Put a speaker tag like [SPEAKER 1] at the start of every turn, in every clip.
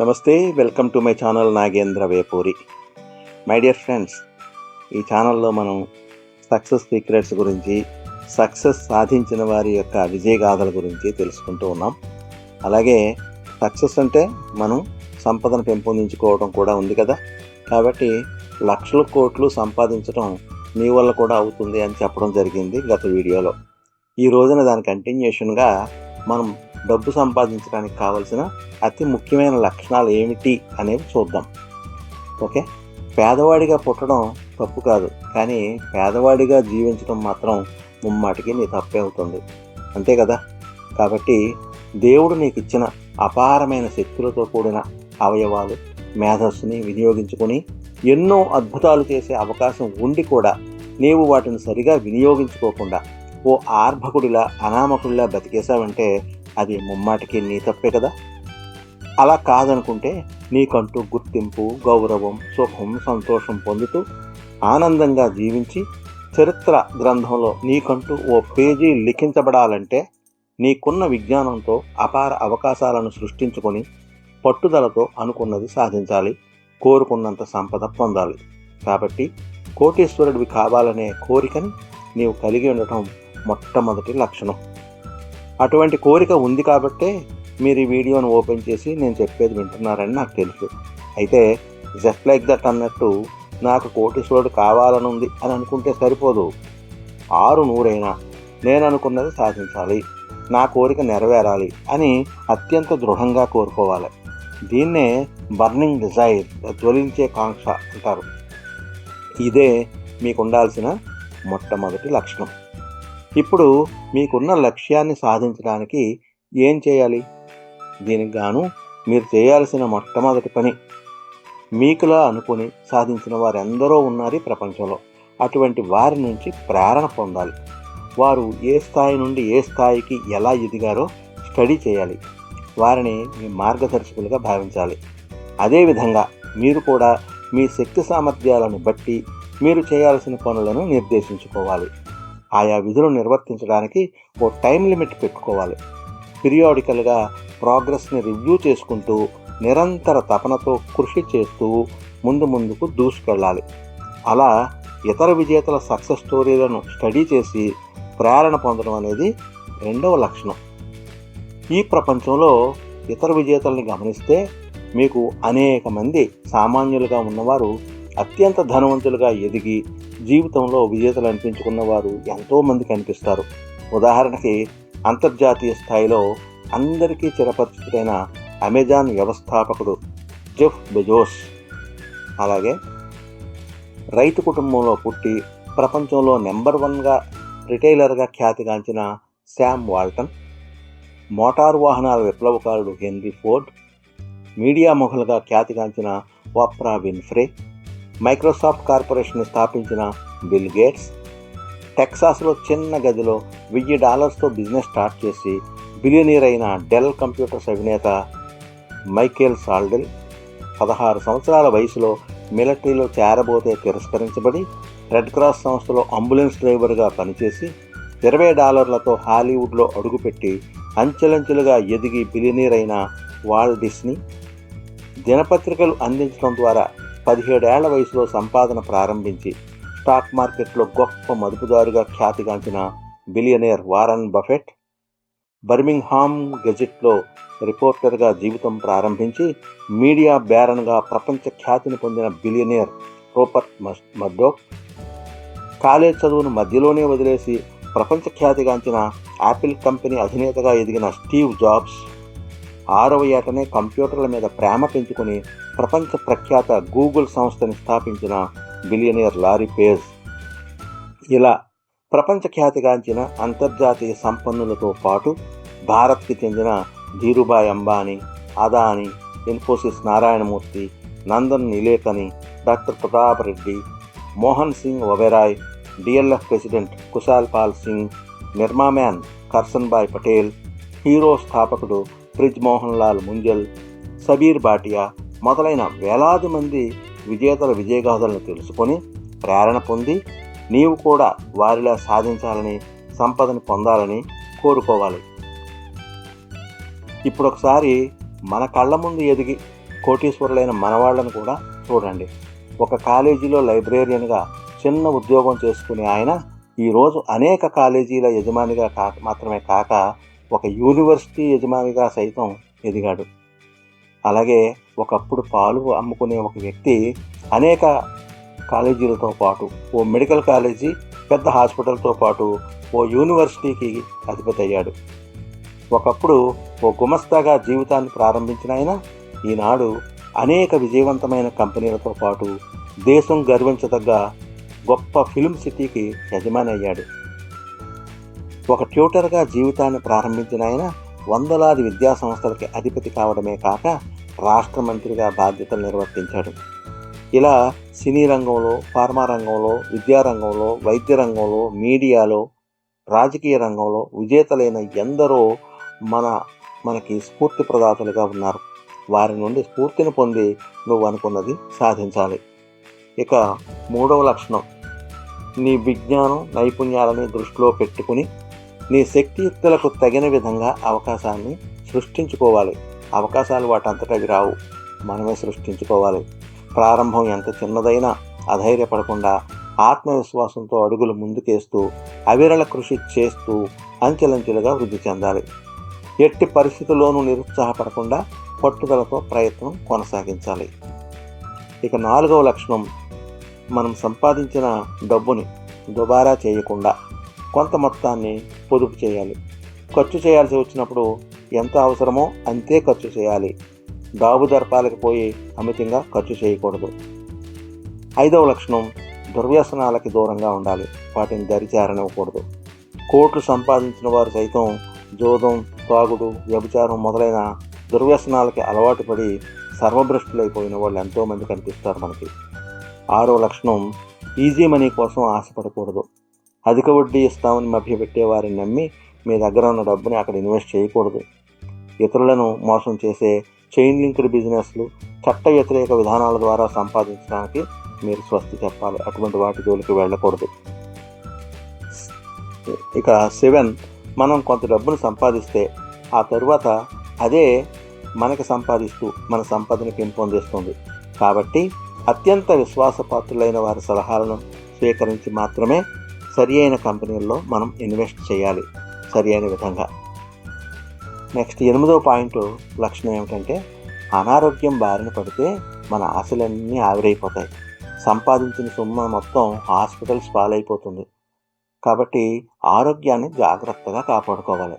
[SPEAKER 1] నమస్తే welcome to my channel Nagendra Vepuri. My dear friends ఈ ఛానల్లో మనం సక్సెస్ సీక్రెట్స్ గురించి సక్సెస్ సాధించిన వారి యొక్క విజయగాథల గురించి తెలుసుకుంటూ ఉన్నాం. అలాగే సక్సెస్ అంటే మనం సంపదను పెంపొందించుకోవడం కూడా ఉంది కదా. కాబట్టి లక్షల కోట్లు సంపాదించడం మీ వల్ల కూడా అవుతుంది అని చెప్పడం జరిగింది గత వీడియోలో. ఈ రోజున దాని కంటిన్యూషన్గా మనం డబ్బు సంపాదించడానికి కావలసిన అతి ముఖ్యమైన లక్షణాలు ఏమిటి అనేవి చూద్దాం. ఓకే? పేదవాడిగా పుట్టడం తప్పు కాదు. కానీ పేదవాడిగా జీవించడం మాత్రం ముమ్మాటికి నీ తప్పే అవుతుంది. అంతే కదా? కాబట్టి దేవుడు నీకు ఇచ్చిన అపారమైన శక్తులతో కూడిన అవయవాలు మేధస్సుని వినియోగించుకొని ఎన్నో అద్భుతాలు చేసే అవకాశం ఉండి కూడా నీవు వాటిని సరిగా వినియోగించుకోకుండా ఓ ఆర్భకుడిలా అనామకుడిలా బతికేశావంటే అది ముమ్మాటికి నీ తప్పే కదా? అలా కాదనుకుంటే నీకంటూ గుర్తింపు గౌరవం సుఖం సంతోషం పొందుతూ ఆనందంగా జీవించి చరిత్ర గ్రంథంలో నీకంటూ ఓ పేజీ లిఖించబడాలంటే నీకున్న విజ్ఞానంతో అపార అవకాశాలను సృష్టించుకొని పట్టుదలతో అనుకున్నది సాధించాలి కోరుకున్నంత సంపద పొందాలి. కాబట్టి కోటీశ్వరుడివి కావాలనే కోరికని నీవు కలిగి ఉండటం మొట్టమొదటి లక్షణం. అటువంటి కోరిక ఉంది కాబట్టే మీరు ఈ వీడియోను ఓపెన్ చేసి నేను చెప్పేది వింటున్నారని నాకు తెలుసు. అయితే జస్ట్ లైక్ దట్ అన్నట్టు నాకు కోటీశ్వరుడు కావాలని ఉంది అని అనుకుంటే సరిపోదు. ఆరు నూరైనా నేను అనుకున్నది సాధించాలి. నా కోరిక నెరవేరాలి అని అత్యంత దృఢంగా కోరుకోవాలి. దీన్నే బర్నింగ్ డిజైర్ జ్వలించే కాంక్ష అంటారు. ఇదే మీకు ఉండాల్సిన మొట్టమొదటి లక్షణం. ఇప్పుడు మీకున్న లక్ష్యాన్ని సాధించడానికి ఏం చేయాలి? దీనికి గాను మీరు చేయాల్సిన మొట్టమొదటి పని. మీకులా అనుకుని సాధించిన వారెందరో ఉన్నారు ఈ ప్రపంచంలో. అటువంటి వారి నుంచి ప్రేరణ పొందాలి. వారు ఏ స్థాయి నుండి ఏ స్థాయికి ఎలా ఎదిగారో స్టడీ చేయాలి. వారిని మీ మార్గదర్శకులుగా భావించాలి. అదేవిధంగా మీరు కూడా మీ శక్తి సామర్థ్యాలను బట్టి మీరు చేయాల్సిన పనులను నిర్దేశించుకోవాలి. ఆయా విధులు నిర్వర్తించడానికి ఓ టైం లిమిట్ పెట్టుకోవాలి. పీరియాడికల్గా ప్రోగ్రెస్ని రివ్యూ చేసుకుంటూ నిరంతర తపనతో కృషి చేస్తూ ముందు ముందుకు దూసుకెళ్ళాలి. అలా ఇతర విజేతల సక్సెస్ స్టోరీలను స్టడీ చేసి ప్రేరణ పొందడం అనేది రెండవ లక్షణం. ఈ ప్రపంచంలో ఇతర విజేతల్ని గమనిస్తే మీకు అనేక మంది సామాన్యులుగా ఉన్నవారు అత్యంత ధనవంతులుగా ఎదిగి జీవితంలో విజేతలు అనిపించుకున్న వారు ఎంతోమంది కనిపిస్తారు. ఉదాహరణకి అంతర్జాతీయ స్థాయిలో అందరికీ చిరపరిచితుడైన అమెజాన్ వ్యవస్థాపకుడు జెఫ్ బెజోస్. అలాగే రైతు కుటుంబంలో పుట్టి ప్రపంచంలో నెంబర్ వన్గా రిటైలర్గా ఖ్యాతిగాంచిన శామ్ వాల్టన్ మోటారు వాహనాల విప్లవకారుడు హెన్రీ ఫోర్డ్ మీడియా మొఘలుగా ఖ్యాతిగాంచిన వాప్రా విన్ఫ్రే మైక్రోసాఫ్ట్ కార్పొరేషన్ స్థాపించిన బిల్ గేట్స్ టెక్సాస్లో చిన్న గదిలో వెయ్యి డాలర్స్తో బిజినెస్ స్టార్ట్ చేసి బిలియనీర్ అయిన డెల్ కంప్యూటర్స్ అధినేత మైకేల్ సాల్డెల్ పదహారు సంవత్సరాల వయసులో మిలిటరీలో చేరబోతే తిరస్కరించబడి రెడ్ క్రాస్ సంస్థలో అంబులెన్స్ డ్రైవర్గా పనిచేసి ఇరవై డాలర్లతో హాలీవుడ్లో అడుగుపెట్టి అంచెలంచెలుగా ఎదిగి బిలియనీర్ అయిన వాల్ డిస్నీ దినపత్రికలు అందించడం ద్వారా పదిహేడేళ్ళ వయసులో సంపాదన ప్రారంభించి స్టాక్ మార్కెట్లో గొప్ప మదుపుదారుగా ఖ్యాతిగాంచిన బిలియనేర్ వారన్ బఫెట్ బర్మింగ్హామ్ గెజెట్లో రిపోర్టర్గా జీవితం ప్రారంభించి మీడియా బ్యారన్గా ప్రపంచ ఖ్యాతిని పొందిన బిలియనేర్ మస్ మర్డోక్ కాలేజ్ చదువును మధ్యలోనే వదిలేసి ప్రపంచ ఖ్యాతిగాంచిన యాపిల్ కంపెనీ అధినేతగా ఎదిగిన స్టీవ్ జాబ్స్ ఆరవ ఏటనే కంప్యూటర్ల మీద ప్రేమ పెంచుకుని ప్రపంచ ప్రఖ్యాత గూగుల్ సంస్థని స్థాపించిన బిలియనియర్ లారీ పేజ్. ఇలా ప్రపంచ ఖ్యాతిగాంచిన అంతర్జాతీయ సంపన్నులతో పాటు భారత్కి చెందిన Dhirubhai Ambani Adani Infosys Narayana Murthy Nandan Nilekani doctor Pratap Reddy Mohan Singh Oberoi DLF president Kushal Pal Singh నిర్మామ్యాన్ కర్సన్ బాయ్ పటేల్ హీరో స్థాపకుడు బ్రిజ్ మోహన్ లాల్ ముంజల్ సబీర్ బాటియా మొదలైన వేలాది మంది విజేతల విజయగాథలను తెలుసుకొని ప్రేరణ పొంది నీవు కూడా వారిలా సాధించాలని సంపదని పొందాలని కోరుకోవాలి. ఇప్పుడు ఒకసారి మన కళ్ళ ముందు ఎదిగి కోటీశ్వరులైన మనవాళ్ళను కూడా చూడండి. ఒక కాలేజీలో లైబ్రేరియన్గా చిన్న ఉద్యోగం చేసుకునే ఆయన ఈరోజు అనేక కాలేజీల యజమానిగా కాక మాత్రమే కాక ఒక యూనివర్సిటీ యజమానిగా సైతం ఎదిగాడు. అలాగే ఒకప్పుడు పాలు అమ్ముకునే ఒక వ్యక్తి అనేక కాలేజీలతో పాటు ఓ మెడికల్ కాలేజీ పెద్ద హాస్పిటల్తో పాటు ఓ యూనివర్సిటీకి అధిపతయ్యాడు ఒకప్పుడు ఓ గుమస్తాగా జీవితాన్ని ప్రారంభించిన ఆయన ఈనాడు అనేక విజయవంతమైన కంపెనీలతో పాటు దేశం గర్వించదగ్గ గొప్ప ఫిల్మ్ సిటీకి యజమాని అయ్యాడు. ఒక ట్యూటర్గా జీవితాన్ని ప్రారంభించిన ఆయన వందలాది విద్యా సంస్థలకి అధిపతి కావడమే కాక రాష్ట్ర మంత్రిగా బాధ్యతలు నిర్వర్తించాడు. ఇలా సినీ రంగంలో ఫార్మా రంగంలో విద్యారంగంలో వైద్య రంగంలో మీడియాలో రాజకీయ రంగంలో విజేతలైన ఎందరో మన మనకి స్ఫూర్తి ప్రదాతలుగా ఉన్నారు. వారి నుండి స్ఫూర్తిని పొంది నువ్వు అనుకున్నది సాధించాలి. ఇక మూడవ లక్షణం. నీ విజ్ఞానం నైపుణ్యాలని దృష్టిలో పెట్టుకుని నీ శక్తియుక్తులకు తగిన విధంగా అవకాశాన్ని సృష్టించుకోవాలి. అవకాశాలు వాటంతటవి రావు. మనమే సృష్టించుకోవాలి. ప్రారంభం ఎంత చిన్నదైనా అధైర్యపడకుండా ఆత్మవిశ్వాసంతో అడుగులు ముందుకేస్తూ అవిరళ కృషి చేస్తూ అంచెలంచెలుగా వృద్ధి చెందాలి. ఎట్టి పరిస్థితుల్లోనూ నిరుత్సాహపడకుండా పట్టుదలతో ప్రయత్నం కొనసాగించాలి. ఇక నాలుగవ లక్షణం మనం సంపాదించిన డబ్బుని దుబారా చేయకుండా కొంత మొత్తాన్ని పొదుపు చేయాలి. ఖర్చు చేయాల్సి వచ్చినప్పుడు ఎంత అవసరమో అంతే ఖర్చు చేయాలి. డాబు దర్పాలకు పోయి అమితంగా ఖర్చు చేయకూడదు. ఐదవ లక్షణం దుర్వ్యసనాలకి దూరంగా ఉండాలి. వాటిని దరిచారనివ్వకూడదు. కోట్లు సంపాదించిన వారు సైతం జోదం తాగుడు వ్యభిచారం మొదలైన దుర్వ్యసనాలకి అలవాటు పడి సర్వభ్రష్టులైపోయిన వాళ్ళు ఎంతోమంది కనిపిస్తారు మనకి. ఆరో లక్షణం ఈజీ మనీ కోసం ఆశపడకూడదు. అధిక వడ్డీ ఇస్తామని మభ్యపెట్టే వారిని నమ్మి మీ దగ్గర ఉన్న డబ్బుని అక్కడ ఇన్వెస్ట్ చేయకూడదు. ఇతరులను మోసం చేసే చైన్ లింక్డ్ బిజినెస్లు చట్ట వ్యతిరేక విధానాల ద్వారా సంపాదించడానికి మీరు స్వస్తి చెప్పాలి. అటువంటి వాటి జోలికి వెళ్ళకూడదు. ఇక సెవెన్ మనం కొంత డబ్బును సంపాదిస్తే ఆ తరువాత అదే మనకి సంపాదిస్తూ మన సంపదని పెంపొందిస్తుంది. కాబట్టి అత్యంత విశ్వాసపాత్రులైన వారి సలహాలను స్వీకరించి మాత్రమే సరి అయిన కంపెనీల్లో మనం ఇన్వెస్ట్ చేయాలి సరి అయిన విధంగా. నెక్స్ట్ ఎనిమిదో పాయింట్ లక్షణం ఏమిటంటే అనారోగ్యం బారిన పడితే మన ఆశలన్నీ ఆవిరైపోతాయి. సంపాదించిన సొమ్ము మొత్తం హాస్పిటల్స్ పాలైపోతుంది. కాబట్టి ఆరోగ్యాన్ని జాగ్రత్తగా కాపాడుకోవాలి.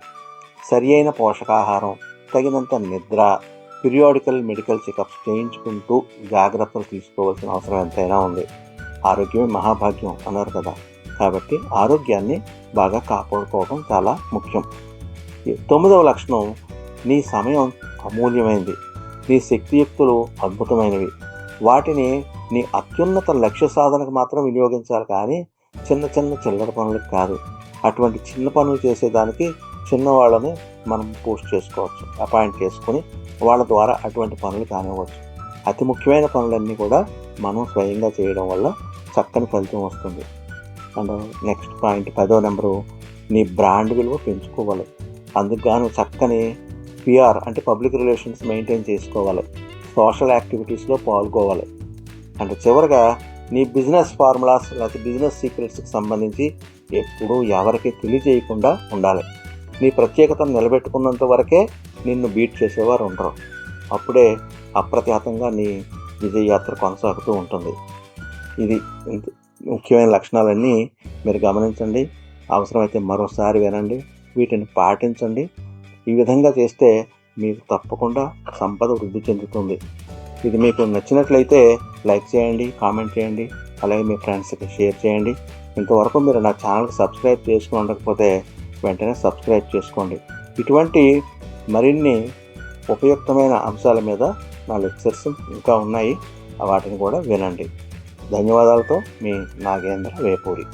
[SPEAKER 1] సరి అయిన పోషకాహారం తగినంత నిద్ర పిరియాడికల్ మెడికల్ చెకప్స్ చేయించుకుంటూ జాగ్రత్తలు తీసుకోవాల్సిన అవసరం ఎంతైనా ఉంది. ఆరోగ్యమే మహాభాగ్యం అన్నారు కదా. కాబట్టి ఆరోగ్యాన్ని బాగా కాపాడుకోవడం చాలా ముఖ్యం. తొమ్మిదవ లక్షణం నీ సమయం అమూల్యమైనది నీ శక్తియుక్తులు అద్భుతమైనవి. వాటిని నీ అత్యున్నత లక్ష్య సాధనకు మాత్రం వినియోగించాలి కానీ చిన్న చిన్న చిల్లర పనులకు కాదు. అటువంటి చిన్న పనులు చేసేదానికి చిన్నవాళ్ళని మనం పోస్ట్ చేసుకోవచ్చు అపాయింట్ చేసుకుని వాళ్ళ ద్వారా అటువంటి పనులు కానివ్వచ్చు. అతి ముఖ్యమైన పనులన్నీ కూడా మనం స్వయంగా చేయడం వల్ల చక్కని ఫలితం వస్తుంది. అండ్ నెక్స్ట్ పాయింట్ పదో నెంబరు నీ బ్రాండ్ విలువ పెంచుకోవాలి. అందుకు గాను చక్కని పిఆర్ అంటే పబ్లిక్ రిలేషన్స్ మెయింటైన్ చేసుకోవాలి. సోషల్ యాక్టివిటీస్లో పాల్గొవాలి. అండ్ చివరిగా నీ బిజినెస్ ఫార్ములాస్ లేకపోతే బిజినెస్ సీక్రెట్స్కి సంబంధించి ఎప్పుడూ ఎవరికి తెలియజేయకుండా ఉండాలి. నీ ప్రత్యేకతను నిలబెట్టుకున్నంత వరకే నిన్ను బీట్ చేసేవారు ఉండరు. అప్పుడే అప్రతిహతంగా నీ విజయ యాత్ర కొనసాగుతూ ఉంటుంది. ఇది ఇంత- ముఖ్యమైన లక్షణాలన్నీ మీరు గమనించండి. అవసరమైతే మరోసారి వినండి. వీటిని పాటించండి. ఈ విధంగా చేస్తే మీకు తప్పకుండా సంపద వృద్ధి చెందుతుంది. ఇది మీకు నచ్చినట్లయితే లైక్ చేయండి కామెంట్ చేయండి అలాగే మీ ఫ్రెండ్స్కి షేర్ చేయండి. ఇంతవరకు మీరు నా ఛానల్కి సబ్స్క్రైబ్ చేసుకుని ఉండకపోతే వెంటనే సబ్స్క్రైబ్ చేసుకోండి. ఇటువంటి మరిన్ని ఉపయుక్తమైన అంశాల మీద నా లెక్చర్స్ ఇంకా ఉన్నాయి. వాటిని కూడా వినండి. ధన్యవాదాలతో మీ నాగేంద్ర వేపూరి.